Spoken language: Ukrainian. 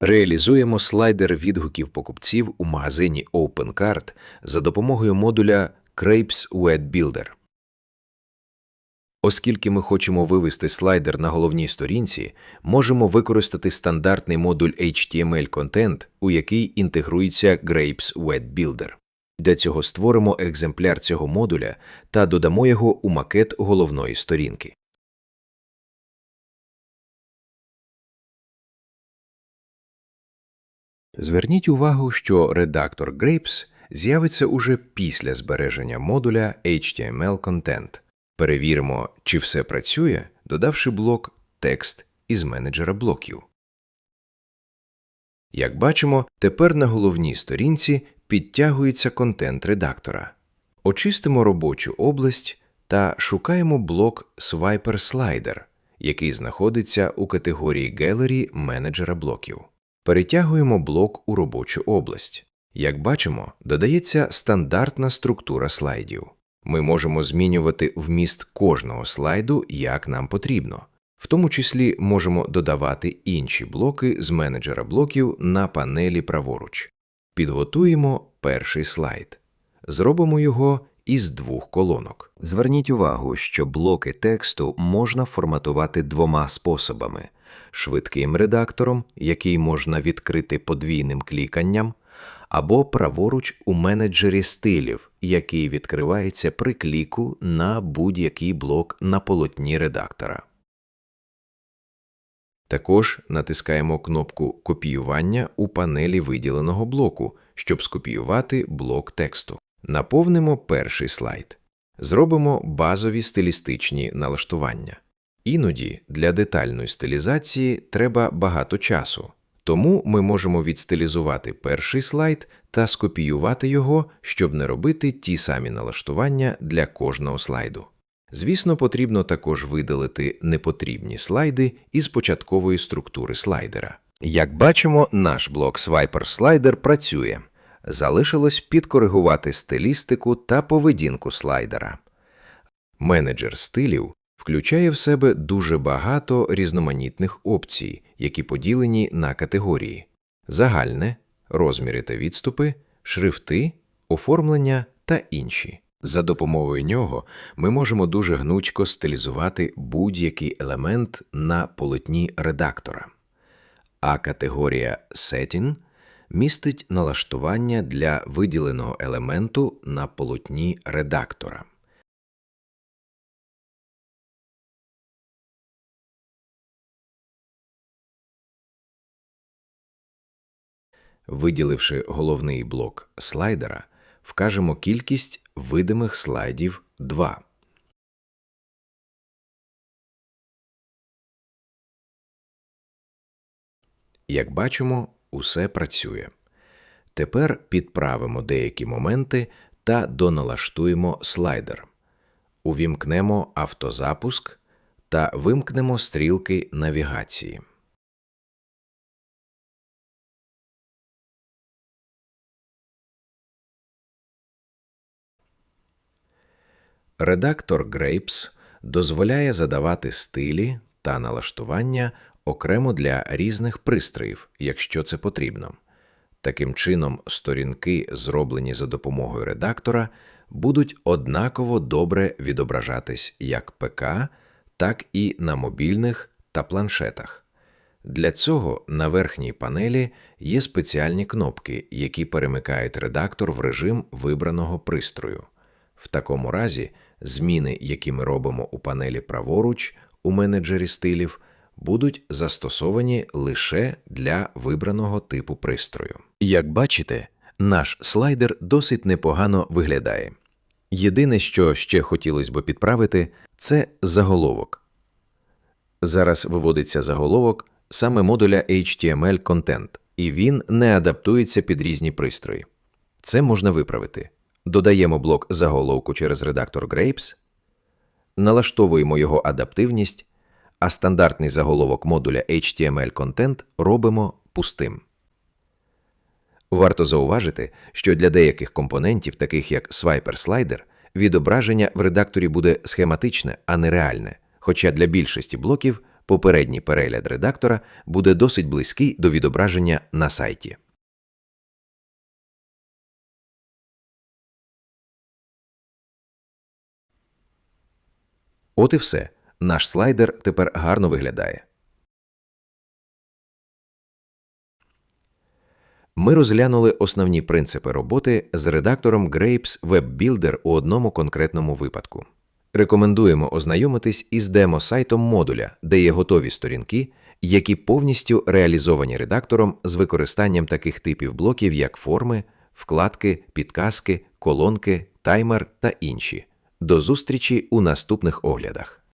Реалізуємо слайдер відгуків покупців у магазині OpenCart за допомогою модуля Crepes Web Builder. Оскільки ми хочемо вивести слайдер на головній сторінці, можемо використати стандартний модуль HTML Content, у який інтегрується Grapes Web Builder. Для цього створимо екземпляр цього модуля та додамо його у макет головної сторінки. Зверніть увагу, що редактор Grapes з'явиться уже після збереження модуля HTML Content. Перевіримо, чи все працює, додавши блок текст із менеджера блоків. Як бачимо, тепер на головній сторінці підтягується контент редактора. Очистимо робочу область та шукаємо блок Swiper Slider, який знаходиться у категорії Gallery менеджера блоків. Перетягуємо блок у робочу область. Як бачимо, додається стандартна структура слайдів. Ми можемо змінювати вміст кожного слайду як нам потрібно. В тому числі можемо додавати інші блоки з менеджера блоків на панелі праворуч. Підготуємо перший слайд. Зробимо його із двох колонок. Зверніть увагу, що блоки тексту можна форматувати двома способами: швидким редактором, який можна відкрити подвійним кліканням, або праворуч у менеджері стилів, який відкривається при кліку на будь-який блок на полотні редактора. Також натискаємо кнопку Копіювання у панелі виділеного блоку, щоб скопіювати блок тексту. Наповнимо перший слайд. Зробимо базові стилістичні налаштування. Іноді для детальної стилізації треба багато часу, тому ми можемо відстилізувати перший слайд та скопіювати його, щоб не робити ті самі налаштування для кожного слайду. Звісно, потрібно також видалити непотрібні слайди із початкової структури слайдера. Як бачимо, наш блок Swiper Slider працює. Залишилось підкоригувати стилістику та поведінку слайдера. Менеджер стилів включає в себе дуже багато різноманітних опцій, які поділені на категорії: загальне, розміри та відступи, шрифти, оформлення та інші. За допомогою нього ми можемо дуже гнучко стилізувати будь-який елемент на полотні редактора. А категорія Setting містить налаштування для виділеного елементу на полотні редактора. Виділивши головний блок слайдера, вкажемо кількість видимих слайдів 2. Як бачимо, усе працює. Тепер підправимо деякі моменти та доналаштуємо слайдер. Увімкнемо автозапуск та вимкнемо стрілки навігації. Редактор Grapes дозволяє задавати стилі та налаштування окремо для різних пристроїв, якщо це потрібно. Таким чином, сторінки, зроблені за допомогою редактора, будуть однаково добре відображатись як ПК, так і на мобільних та планшетах. Для цього на верхній панелі є спеціальні кнопки, які перемикають редактор в режим вибраного пристрою. В такому разі зміни, які ми робимо у панелі праворуч у менеджері стилів, будуть застосовані лише для вибраного типу пристрою. Як бачите, наш слайдер досить непогано виглядає. Єдине, що ще хотілося б підправити, це заголовок. Зараз виводиться заголовок саме модуля HTML Content, і він не адаптується під різні пристрої. Це можна виправити. Додаємо блок заголовку через редактор Grapes, налаштовуємо його адаптивність, а стандартний заголовок модуля HTML Content робимо пустим. Варто зауважити, що для деяких компонентів, таких як Slider, відображення в редакторі буде схематичне, а не реальне, хоча для більшості блоків попередній перегляд редактора буде досить близький до відображення на сайті. От і все. Наш слайдер тепер гарно виглядає. Ми розглянули основні принципи роботи з редактором Grapes Web Builder у одному конкретному випадку. Рекомендуємо ознайомитись із демо-сайтом модуля, де є готові сторінки, які повністю реалізовані редактором з використанням таких типів блоків, як форми, вкладки, підказки, колонки, таймер та інші. До зустрічі у наступних оглядах.